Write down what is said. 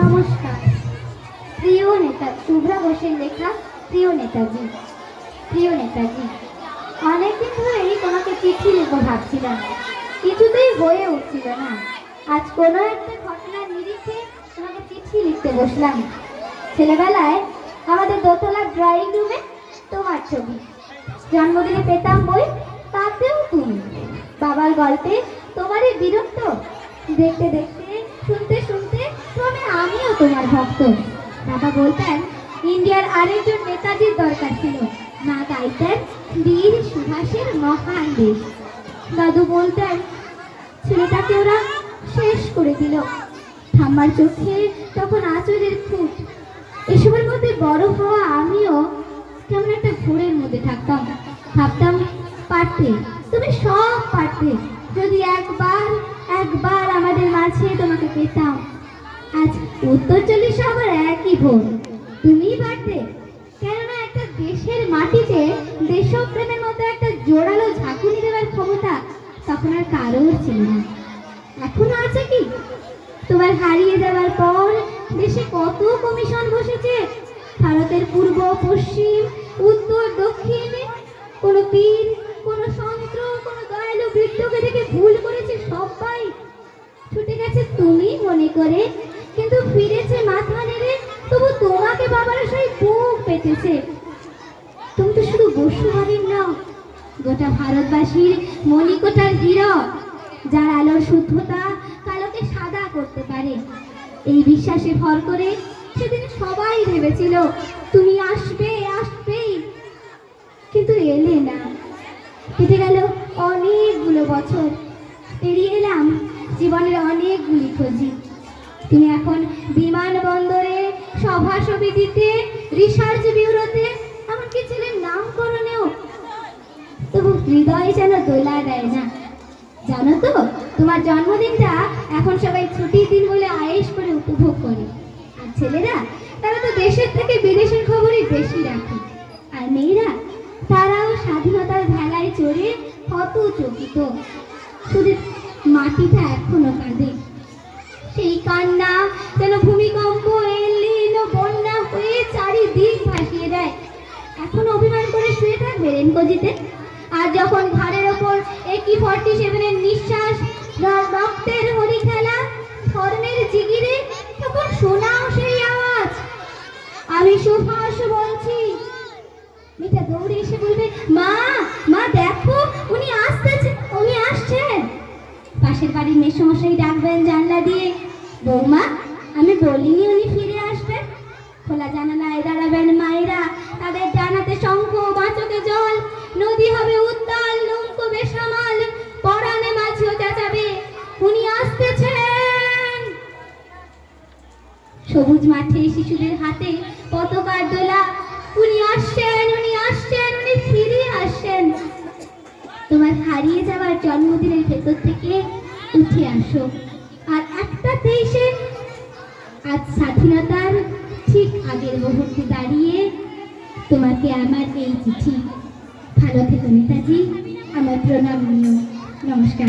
নমস্কার। প্রিয় নেতা শুভ্রা ঘোষের লেখা প্রিয় নেতাজি প্রিয় নেতাজি। অনেকদিন ধরেই তোমাকে চিঠি লিখব ভাবছিলাম, কিছুতেই হয়ে উঠছিল না। আজ কোনো একটা ঘটনার নিরিখে তোমাকে চিঠি লিখতে বসলাম। ছেলেবেলায় আমাদের দোতলা ড্রয়িং রুমে তোমার ছবি। জন্মদিনে পেতাম বই, তাতেও তুমি। বাবার গল্পে তোমারই বিরক্ত দেখতে দেখতে, শুনতে শুনতে আমিও তোমার ভক্ত। বাবা বলতেন, ইন্ডিয়ার আরেকজন নেতাজির দরকার ছিল। মা গাইতেন, বীর সুভাষের মহান দেশ দাদু বলতেন, ছেলেটাকে ওরা শেষ করে দিল। ঠাম্মার চোখে তখন আঁচলের খুঁট। এসবের মধ্যে বড় হওয়া আমিও কেমন একটা ঘোরের মধ্যে থাকতাম। ভাবতাম, পারতে, তুমি সব পারতে। যদি একবার একবার আমাদের মাঝে তোমাকে পেতাম আজ উত্তর চল্লিশে আবার একই ভোর তুমিই পারতে কেননা একটা দেশের মাটিতে দেশপ্রেমের মতো একটা জোরালো ঝাঁকুনি দেওয়ার ক্ষমতা তখন আর কারোর ছিল না। এখনও আছে কি? তোমার হারিয়ে যাওয়ার পর দেশে কত কমিশন বসেছে? ভারতের পূর্ব, পশ্চিম, উত্তর, দক্ষিণে, কোনো পীর, কোনো সন্ত্র, কোনো দয়ালু বৃদ্ধকে দেখে ভুল করেছে সবাই। ছুটে গেছে তুমি মনে করে কিন্তু ফিরেছে মাথা নেড়ে তবু তোমাকে বাবার সেই বুক তুমি তো শুধু বসু বসুমারির নাও, গোটা ভারতবাসীর মণিকোটার হীরক, যার আলোর শুদ্ধতা কালোকে সাদা করতে পারে। এই বিশ্বাসে ভর করে সেদিন সবাই ভেবেছিল, তুমি আসবে আসবেই কিন্তু এলে না। কেটে গেল অনেকগুলো বছর। পেরিয়ে এলাম জীবনের অনেকগুলি খোঁজি। তুমি এখন বিমানবন্দরে সভা সমিতিতে রিসার্চ ব্যুরোতে এমনকি ছেলের নামকরণেও। তবু হৃদয় যেন দোলা দেয় না। জানো তো, তোমার জন্মদিনটা এখন সবাই ছুটির দিন বলে আয়েস করে উপভোগ করে। আর ছেলেরা, তারা তো দেশের থেকে বিদেশের খবরই বেশি রাখে। আর মেয়েরা, তারাও স্বাধীনতার ভেলায় চড়ে কত চকিত শুধু মাটিটা এখনও কাঁদে। সেই কান্না যেন ভূমিকম্প শুয়ে থাকবে রেনকোজিতে আর যখন ঘাড়ের ওপর একই ফর্টি সেভেনের নিঃশ্বাস রক্তের হরি খেলা ধর্মের জিগিরে, তখন শোনাও সেই আওয়াজ। আমি সুভাষ বলছি, মিঠা দৌড়ে এসে বলবে, মা মা, দেখো, উনি আসতেছে, উনি আসছেন। পাশের বাড়ির মেসমশাই ডাকবেন জানলা দিয়ে, বৌমা, আমি বলিনি উনি ফিরে আসবেন। খোলা জানালায় দাঁড়াবেন মায়েরা, তাদের জানাতে শঙ্খ বাঁচকে জল, নদী হবে উত্তাল, নৌকো বেসামাল, পরাণে মাঝিও চেঁচাবে, উনি আসতেছেন। সবুজ মাঠে শিশুদের হাতে পতাকার দোলা, উনি আসছেন উনি আসছেন, উনি ফিরে আসছেন। তোমার হারিয়ে যাওয়ার জন্মদিনের ভেতর থেকে উঠে আসো। আর একটা তেইশে আজ স্বাধীনতার ঠিক আগের মুহূর্তে দাঁড়িয়ে তোমাকে আমার এই চিঠি ভালো থেকো নেতাজি। আমার প্রণাম নমস্কার।